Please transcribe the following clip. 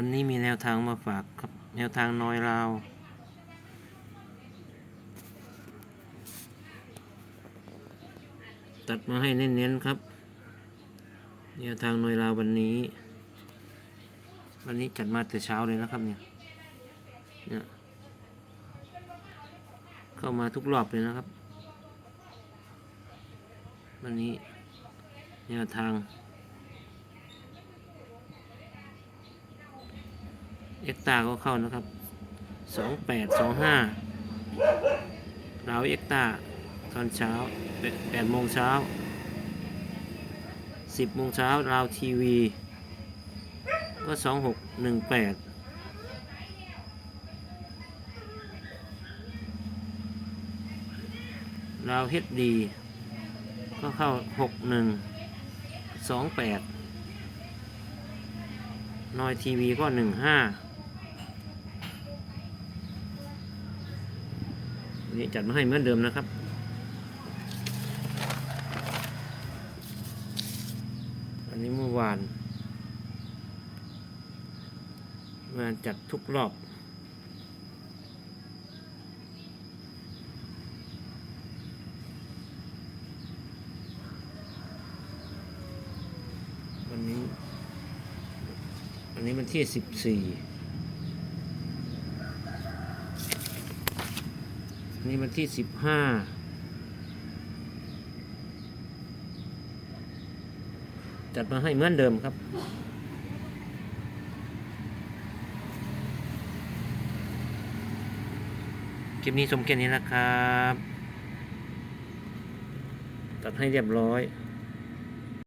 วันนี้มีแนวทางมาฝากครับ แนวทางน้อยราวตัดมาให้เน้นๆครับ แนวทางน้อยราววันนี้ วันนี้จัดมาแต่เช้าเลยนะครับเนี่ยเนี่ยเข้ามาทุกรอบเลยนะครับ วันนี้แนวทาง เอ็กตาก็เข้านะครับสองแปดสองห้าเราเอ็กตาตอนเช้าแปดโมงเช้าสิบโมงเช้าราวทีวี ก็สองหกหนึ่งแปดราวเฮดดี ก็เข้าหกหนึ่งสองแปดนอยทีวีก็หนึ่งห้า นี่จัดมาให้เหมือนเดิมนะครับ อันนี้เมื่อวานเมื่อวานจัดทุกรอบวันนี้วันนี้วันที่สิบสี่วัน นี่วันที่สิบห้าจัดมาให้เหมือนเดิมครับ คลิปนี้ชมแค่นี้นะครับ ตัดให้เรียบร้อย